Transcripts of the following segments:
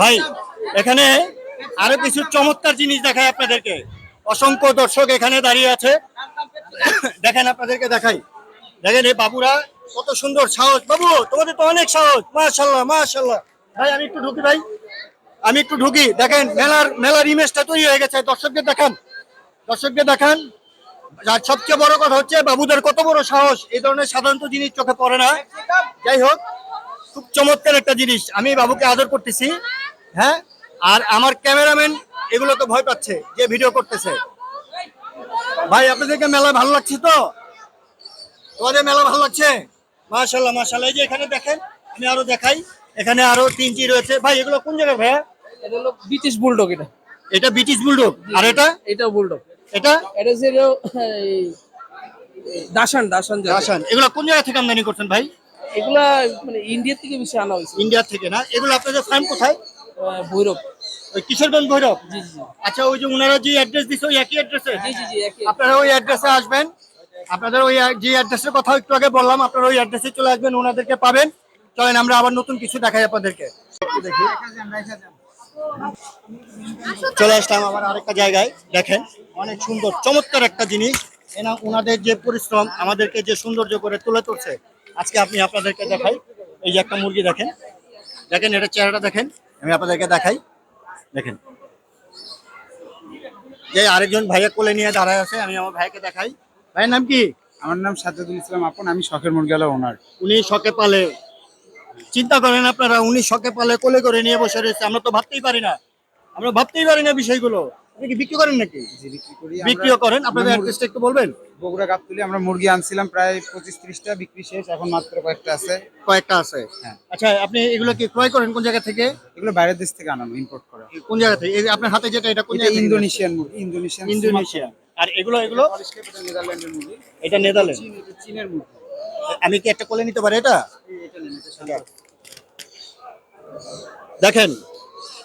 ভাই, এখানে আরও কিছু চমৎকার জিনিস দেখায় আপনাদেরকে। অসংখ্য দর্শক এখানে দাঁড়িয়ে আছে। দেখেন আপনাদেরকে দেখাই। দেখেন এই বাবুরা কত সুন্দর সাহস। বাবু, তোমাদের তো অনেক সাহস। মাশাল্লাহ মাশাল্লাহ ভাই, আমি একটু ঢুকি, ভাই। আমি একটু ঢুকি। দেখেন, মেলার মেলার ইমেজটা তৈরি হয়ে গেছে। দর্শকদের দেখান। দর্শকদের দেখান। আর সবচেয়ে বড় কথা হচ্ছে, বাবুদের কত বড় সাহস। এই ধরনের সাধারণত জিনিস চোখে পড়ে না। যাই হোক খুব চমৎকার একটা জিনিস। আমি বাবুকে আদর করতেছি হ্যাঁ? আর আমার ক্যামেরাম্যান এগুলো তো ভয় পাচ্ছে যে ভিডিও করতেছে। ভাই আপনাদেরকে মেলা ভালো লাগছে তো? তোমাদের মেলা ভালো লাগছে? মাশাল্লাহ মাশাল্লাহ এই যে এখানে দেখেন আমি আরও দেখাই। এখানে আরও তিনটি রয়েছে। ভাই এগুলো কোন জায়গায় ভাইয়া? এটা হলো ব্রিটিশ বুলডগ এটা। এটা ব্রিটিশ বুলডগ আর এটা? এটাও বুলডগ এটা? এটা এই, দাসান দাসান এগুলো কোন জায়গা থেকে আমদানি করছেন ভাই? এগুলা মানে ইন্ডিয়া থেকে বেশি আনা হয়েছে। ইন্ডিয়া থেকে না? এগুলো আপনাদের ফার্ম কোথায়? ভৈরব। ওই কিশোরগঞ্জ ভৈরব? জি জি আচ্ছা ওই যে ওনারা যে অ্যাড্রেস দিচ্ছে ওই একই অ্যাড্রেসে জি জি জি একই। আপনারা ওই অ্যাড্রেসে আসবেন। আপনাদের ওই যে অ্যাড্রেসের কথা একটু আগে বললাম আপনারা ওই অ্যাড্রেসে চলে আসবেন ওনাদেরকে পাবেন। চলেন আমরা আবার নতুন কিছু দেখাই আপনাদেরকে। দেখি চলে আসলাম আবার আরেকটা জায়গায় দেখেন। অনেক সুন্দর চমৎকার একটা জিনিস। এনা ওনাদের যে পরিশ্রম আমাদেরকে যে সৌন্দর্য করে তুলে ধরছে। আজকে আপনি আপনাদেরকে দেখাই। এই যে একটা মুরগি দেখেন। দেখেন এটা চেহারাটা দেখেন। আমি আপনাদেরকে দেখাই। দেখেন। যে আরেকজন ভাইয়া কোলে নিয়ে দাঁড়ায় আছে আমি আমার ভাইকে দেখাই। ভাইয়ের নাম কি? আমার নাম সাজ্জাদুল ইসলাম আপন আমি শখের মুরগিওয়ালা ওনার উনি শখে পালে। চিন্তা করেন আপনারা উনি শখে পালে কোলে করে নিয়ে বসে রয়েছে। আমরা তো ভাবতেই পারি না। আমরা ভাবতেই পারি না বিষয়গুলো। আপনি কি বিক্রি করেন নাকি? জি বিক্রি করি। বিক্রিও করেন। আপনাদের আমরা অ্যাড্রেসটা একটু বলবেন? বগুড়া গাবতলি আমরা মুরগি আনছিলাম প্রায় পঁচিশ ত্রিশটা বিক্রি শেষ এখন মাত্র কয়েকটা আছে। কয়েকটা আছে? হ্যাঁ। আচ্ছা আপনি এগুলো কি ক্রয় করেন কোন জায়গা থেকে? এগুলো বাইরের দেশ থেকে আনানো ইম্পোর্ট করা। কোন জায়গা থেকে? এই যে আপনার হাতে যেটা এটা কোন এটা জায়গা থেকে? ইন্দোনেশিয়ান মুরগি ইন্দোনেশিয়ান ইন্দোনেশিয়া আর এগুলো এগুলো? এটা নেদারল্যান্ডের মুরগি। এটা নেদারল্যান্ড। চীন এটা চীনের মুরগি। আমি কি একটা কোলে নিতে পারি এটা? এটা নেন এটা সাদা। দেখেন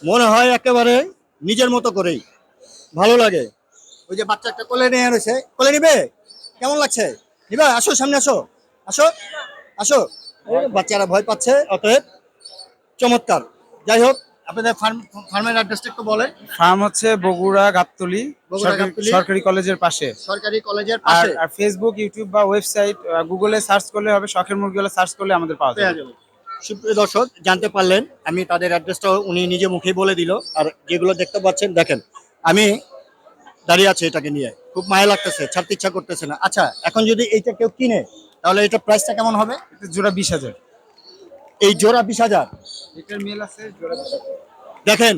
মনে হয় একেবারে নিজের মতো করেই। ভালো লাগে। ওই যে বাচ্চা একটা কোলে নিয়ে রয়েছে কোলে নিবে? কেমন লাগছে? নিবা আসো সামনে আসো। আসো আসো। বাচ্চারা ভয় পাচ্ছে অতএব চমৎকার। যাই হোক আপনাদের ফার্ম ফার্মের অ্যাড্রেসটা একটু বলেন। ফার্ম হচ্ছে বগুড়া গাবতলি সরকারি- কলেজের পাশে। সরকারি কলেজের পাশে। আর ফেসবুক ইউটিউব বা ওয়েবসাইট গুগলে সার্চ করলে হবে শখের মুরগিওয়ালা সার্চ করলে আমাদের পাওয়া যাবে। সুপ্রিয় দর্শক জানতে পারলেন আমি তাদের অ্যাড্রেসটা উনি নিজে মুখেই বলে দিল। আর যেগুলো দেখতে পাচ্ছেন দেখেন আমি দাঁড়িয়ে আছি এটাকে নিয়ে। খুব মায়া লাগতেছে ছাড়তে ইচ্ছা করতেছে না। আচ্ছা এখন যদি এইটা কেউ কিনে তাহলে এটা প্রাইসটা কেমন হবে? জোড়া বিশ হাজার। এই জোড়া বিশ হাজার? এটার মেল আছে জোড়া দেখেন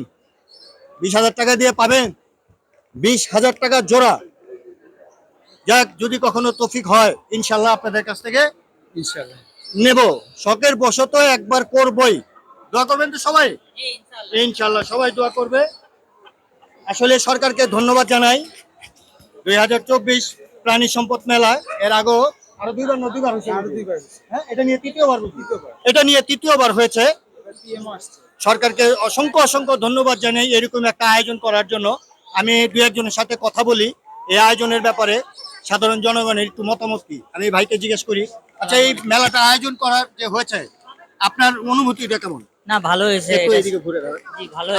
বিশ হাজার টাকা দিয়ে পাবেন। বিশ হাজার টাকা জোড়া। যাক যদি কখনো তফিক হয় ইনশাল্লাহ আপনাদের কাছ থেকে ইনশাআল্লাহ নেব। শখের বশত একবার করবই। দোয়া করবেন তো সবাই? ইনশাল্লাহ সবাই দোয়া করবে। আসলে সরকারকে ধন্যবাদ জানাই। দুই হাজার চব্বিশ প্রাণী সম্পদ মেলা এর আগেও আরও দুইবার না দুইবার হয়েছে? হ্যাঁ এটা নিয়ে তৃতীয়বার তৃতীয়বার। এটা নিয়ে তৃতীয়বার হয়েছে। সরকারকে অসংখ্য অসংখ্য ধন্যবাদ জানাই এরকম একটা আয়োজন করার জন্য। আমি দু একজনের সাথে কথা বলি এই আয়োজনের ব্যাপারে সাধারণ জনগণের একটু মতামত কি? আমি ভাইকে জিজ্ঞেস করি আচ্ছা এই মেলাটা আয়োজন করার যে হয়েছে আপনার অনুভূতিটা কেমন? না ভালো হয়েছে। জি ভালো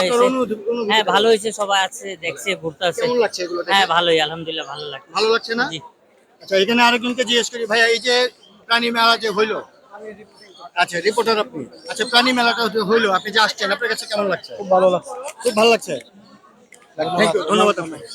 হ্যাঁ ভালো হয়েছে সবাই আছে দেখছে ঘুরতে আছে কেমন লাগছে এগুলো দেখে? হ্যাঁ ভালোই আলহামদুলিল্লাহ ভালো লাগছে। ভালো লাগছে না? জি। আচ্ছা এখানে আরেকজনকে জিজ্ঞেস করি ভাইয়া এই যে প্রাণী মেলা যে হইল আচ্ছা রিপোর্টার আপনি। আচ্ছা প্রাণী মেলাটা হইল আপনি যে আসছেন আপনার কাছে কেমন লাগছে? খুব ভালো লাগছে। খুব ভালো লাগছে? ধন্যবাদ আপনাকে।